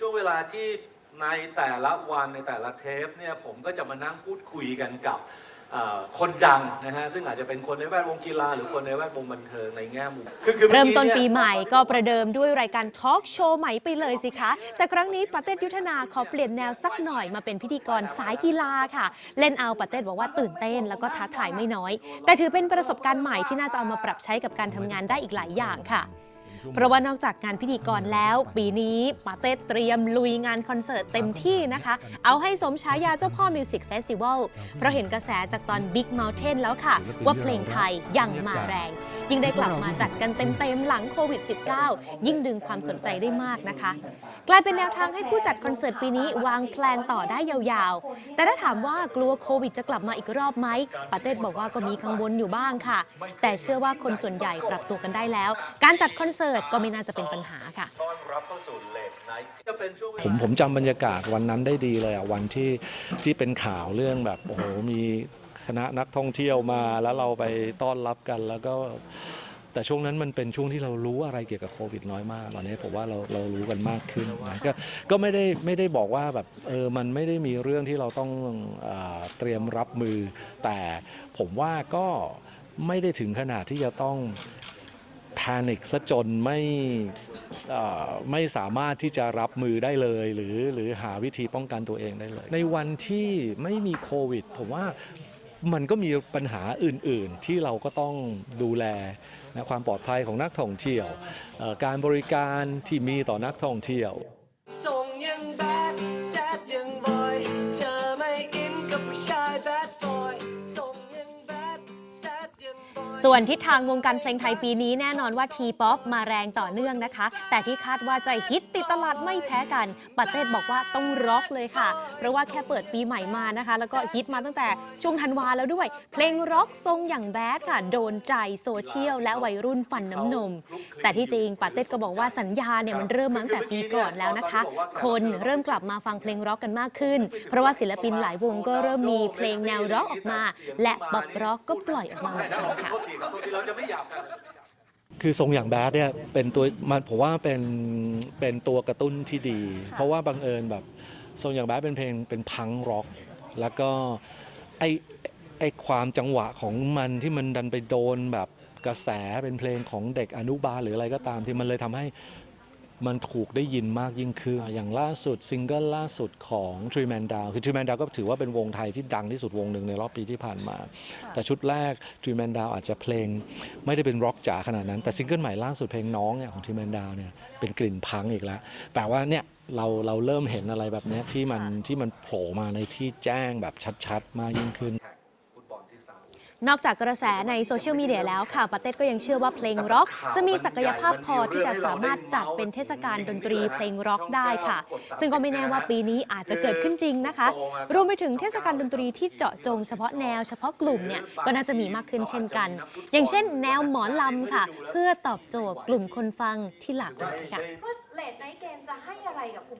ช่วงเวลาที่ในแต่ละวันในแต่ละเทปเนี่ยผมก็จะมานั่งพูดคุยกันกับคนดังนะฮะซึ่งอาจจะเป็นคนในแวดวงกีฬาหรือคนในแวดวงบันเทิงในแง่มุมคือคือเริ่มต้นปีใหม่ก็ประเดิมด้วยรายการทอล์กโชว์ใหม่ไปเลยสิคะ แต่ครั้งนี้ปาเต้ยุทธนาขอเปลี่ยนแนวสักหน่อยมาเป็นพิธีกรสายกีฬาค่ะ เล่นเอาปาเต้บอกว่าตื่นเต้นแล้วก็ท้าทายไม่น้อย แต่ถือเป็นประสบการณ์ใหม่ที่น่าจะเอามาปรับใช้กับการทำงานได้อีกหลายอย่างค่ะ เพราะว่านอกจากงานพิธีกรแล้ว ปีนี้ปาเต้เตรียมลุยงานคอนเสิร์ตเต็มที่นะคะ เอาให้สมฉายาเจ้าพ่อมิวสิกเฟสติวัลเพราะเห็นกระแสจากตอน Big Mountain แล้วค่ะ ว่าเพลงไทยยังมาแรง ยิ่งได้กลับมาจัดกันเต็มๆหลังโควิด -19 ยิ่งดึงความสนใจได้มากนะคะ กลายเป็นแนวทางให้ผู้จัดคอนเสิร์ตปีนี้วางแพลนต่อได้ยาวๆ แต่ถ้าถามว่ากลัวโควิดจะกลับมาอีกรอบไหมปาเต้บอกว่าก็มีกังวลอยู่บ้างค่ะ แต่เชื่อว่าคนส่วนใหญ่ปรับตัวกันได้แล้ว การจัดคอนเสิร์ตก็ไม่น่าจะเป็นปัญหาค่ะต้อนรับเข้าสู่เลนไนท์จะเป็นช่วงเวลาผมผมจำบรรยากาศวันนั้นได้ดีเลยอะวันที่ที่เป็นข่าวเรื่องแบบโอ้โหมีค ณะนักท่องเที่ยวมาแล้วเราไปต้อนรับกันแล้วก็แต่ช่วงนั้นมันเป็นช่วงที่เรารู้อะไรเกี่ยวกับโควิดน้อยมากตอนนี้ผมว่าเราเรารู้กันมากขึ้นนะก็ก็ไม่ได้ไม่ได้บอกว่าแบบเออมันไม่ได้มีเรื่องที่เราต้องเออเตรียมรับมือ แต่ผมว่าก็ไม่ได้ถึงขนาดที่จะต้องแพนิคซะจนไม่เอ่อไม่สามารถที่จะรับมือได้เลย หรือหรือหาวิธีป้องกันตัวเองได้เลย ในวันที่ไม่มีโควิด ผมว่า มันก็มีปัญหาอื่น ๆ ที่เราก็ต้องดูแลนะความปลอดภัยของนักท่องเที่ยว การบริการที่มีต่อนักท่องเที่ยวส่งยัง ส่วนทิศทางวงการเพลงไทยปีนี้แน่นอนว่าทีป๊อปมาแรงต่อเนื่องนะคะ แต่ที่คาดว่าจะฮิตติดตลาดไม่แพ้กันปาเต้บอกว่าต้องร็อกเลยค่ะ เพราะว่าแค่เปิดปีใหม่มานะคะ แล้วก็ฮิตมาตั้งแต่ช่วงธันวาแล้วด้วย เพลงร็อกทรงอย่างแบดค่ะ โดนใจโซเชียลและวัยรุ่นฟันน้ำนม แต่ที่จริงปาเต้ก็บอกว่าสัญญาเนี่ยมันเริ่มมาตั้งแต่ปีก่อนแล้วนะคะ คนเริ่มกลับมาฟังเพลงร็อกกันมากขึ้น เพราะว่าศิลปินหลายวงก็เริ่มมีเพลงแนวร็อกออกมา และป๊อปร็อกก็ปล่อยออกมาเหมือนกันค่ะโทษทีครับโทษทีเราจะไม่หยาบกันคือทรงอย่างแบดเนี่ยเป็นตัวมันผมว่าเป็นเป็นตัวกระตุ้นที่ดี เพราะว่าบังเอิญแบบทรงอย่างแบดเป็นเพลงเป็นพังร็อก แล้วก็ไอไอความจังหวะของมันที่มันดันไปโดนแบบกระแสเป็นเพลงของเด็กอนุบาลหรืออะไรก็ตามที่มันเลยทำให้ มันถูกได้ยินมากยิ่งขึ้น อย่างล่าสุดซิงเกิลล่าสุดของ Tree Man Down คือ Tree Man Down ก็ถือว่าเป็นวงไทยที่ดังที่สุดวงหนึ่งในรอบปีที่ผ่านมา แต่ชุดแรก Tree Man Down อาจจะเพลงไม่ได้เป็นร็อกจ๋าขนาดนั้น แต่ซิงเกิลใหม่ล่าสุดเพลงน้องเนี่ยของ Tree Man Down เนี่ยเป็นกลิ่นพังอีกแล้วแปลว่าเนี่ยเราเราเริ่มเห็นอะไรแบบเนี้ยที่มันที่มันโผล่มาในที่แจ้งแบบชัดๆ มากยิ่งขึ้น ฟุตบอลที่ซาอุ นอกจากกระแสในโซเชียลมีเดียแล้วค่ะปาเต้ก็ยังเชื่อว่าเพลงร็อก จะมีศักยภาพพอที่จะสามารถจัดเป็นเทศกาลดนตรีเพลงร็อกได้ค่ะ ซึ่งก็ไม่แน่ว่าปีนี้อาจจะเกิดขึ้นจริงนะคะ รวมไปถึงเทศกาลดนตรีที่เจาะจงเฉพาะแนวเฉพาะกลุ่มเนี่ยก็น่าจะมีมากขึ้นเช่นกัน อย่างเช่น แนวหมอลำค่ะ เพื่อตอบโจทย์กลุ่มคนฟังที่หลากหลายค่ะว่าเลดไนท์เกมจะให้อะไรกับ